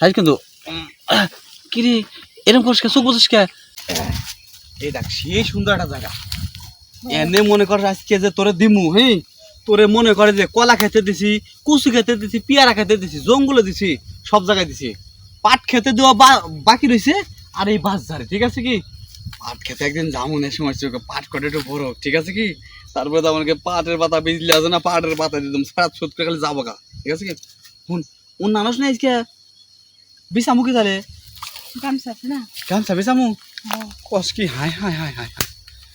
তাই কিন্তু কিরে এরকম করিস কে? চোখ বসিস কে? এই দেখ, সেই সুন্দর একটা জায়গা। এনে মনে কর আজকে যে তোরে দিমু হ্যাঁ তোরে মনে করে যে কলা খেতে দিছি কুচু খেতে দিছি, পিয়ারা খেতে দিছি, জঙ্গলে দিছি, সব জায়গায় দিছি। পাট খেতে দেওয়া বাকি রয়েছে আর এই বাস ধারে ঠিক আছে কি? পাট খেতে একদিন জামুনের সময় চোখে পাট কটে একটু বড় ঠিক আছে কি? তারপরে তো আমাকে পাটের পাতা বিজলি আছে না, পাটের পাতা দিতাম সাত সুত করে খালি যাব গা, ঠিক আছে কি? শুন উন নানস না আজকে? বিসামু কি তাহলে গামছা আছে না গামছা বিসামু কস কি হাই হাই হাই হাই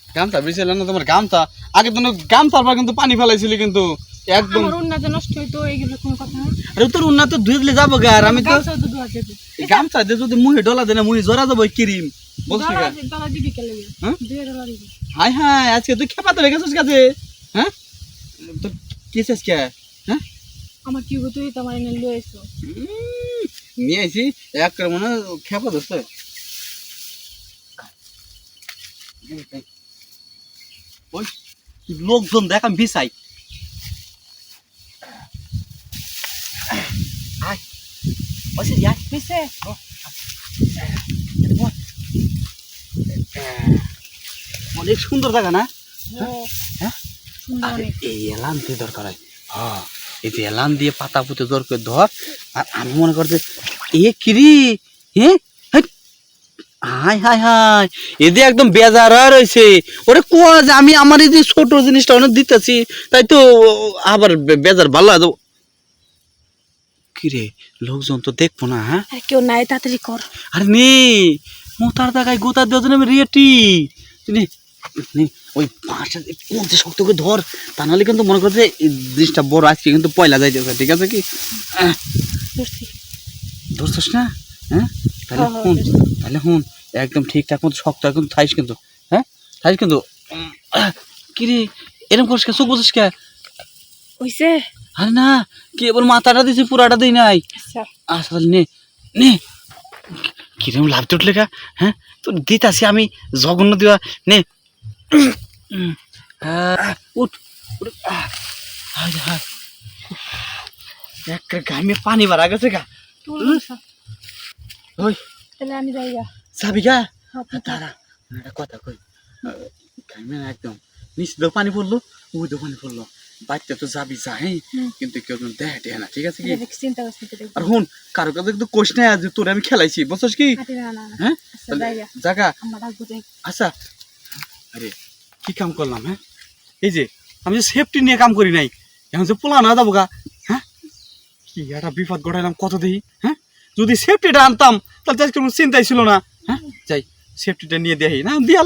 গামছা বিছাইলে না তোমার গামছা আগে তো গামছার পর কিন্তু পানি ফেলাইছিলি কিন্তু একদম আমার উন্নত নষ্ট হইতো এইগুলো কোনো কথা আরে তোর উন্নত ধুয়ে দিলে যাব গা আর আমি তো গামছা তো ধোয়া যাবে গামছা দিয়ে যদি মুহে ডলা দেয় না মুহে জরা যাব ক্রিম বলছি ডলার গা ডলার দিবি কে লাগে হ্যাঁ? দুই ডলার দিবি হাই হাই আজকে তুই খেপাতে রেখেছিস কাছে হ্যাঁ তো কিসেস কে হ্যাঁ আমার কি হতো তোমার এনে নিয়ে আইছি এক মনে খেপা দোস্ত ওই লোকজন দেখ আমি বিছাই। আয়। বসে যাই হইছে অনেক সুন্দর জায়গা না? হ্যাঁ? আরে এই এলান দিয়ে দরকার হয়। হ্যাঁ। এই যে এলান দিয়ে পাতা পুঁতে দর করে ধর আর আমি মনে করতে এ কিরি হ্যাঁ হেৎ। হাই হাই হাই! এদি একদম বেজার রয়েছে। ওরে কোয়া যে আমি আমার এই যে ছোট জিনিসটা অনেক দিতেছি তাই তো আবার বেজার ভালো আছে কিরে লোকজন তো দেখব না হ্যাঁ? কেউ নাই তাড়াতাড়ি কর। আরে নে মোতার দেখায় গোতা দেওয়ার জন্য আমি রেটি ওই পাঁচটা মধ্যে শক্ত করে ধর তা নাহলে কিন্তু মনে করছে জিনিসটা বড় আজকে কিন্তু পয়লা যাইতেছে ঠিক আছে কি? ধরছিস না? হ্যাঁ? তাহলে হ্যাঁ, হ্যাঁ, হুন তাহলে হুন একদম ঠিকঠাক মতো শক্ত এখন থাইস কিন্তু হ্যাঁ? থাইস কিন্তু কিরে এরকম করিস কে চোখ বসিস কে হইছে? আরে না কেবল মাথাটা দিছি পুরাটা দিই নাই। আচ্ছা। আসলে নে নে। কিরম লাভ উঠলে কা হ্যাঁ? তো দিতাছি আমি জঘন্য দিবা নে। উঠ গামে পানি বাড়া গেছে গা যাই পড়ল ওই পানি পড়ল বাচ্চা তো যাবি যা হ্যাঁ কিন্তু কেউ যেন না ঠিক আছে কি কারও কাছে কিন্তু নাই তোরে আমি খেলাইছি বুঝছিস কি। হ্যাঁ যাই যাই। আচ্ছা আরে, কি কাম করলাম হ্যাঁ? এই যে, আমি যে সেফটি নিয়ে কাম করি নাই, এখন যে পোলা না যাব গা হ্যাঁ? কি একটা বিপদ ঘটাইলাম, কত দেখি হ্যাঁ? যদি সেফটিটা আনতাম, তাহলে কোনো চিন্তাই ছিল না হ্যাঁ? যাই সেফটিটা নিয়ে দেয় না? দিয়া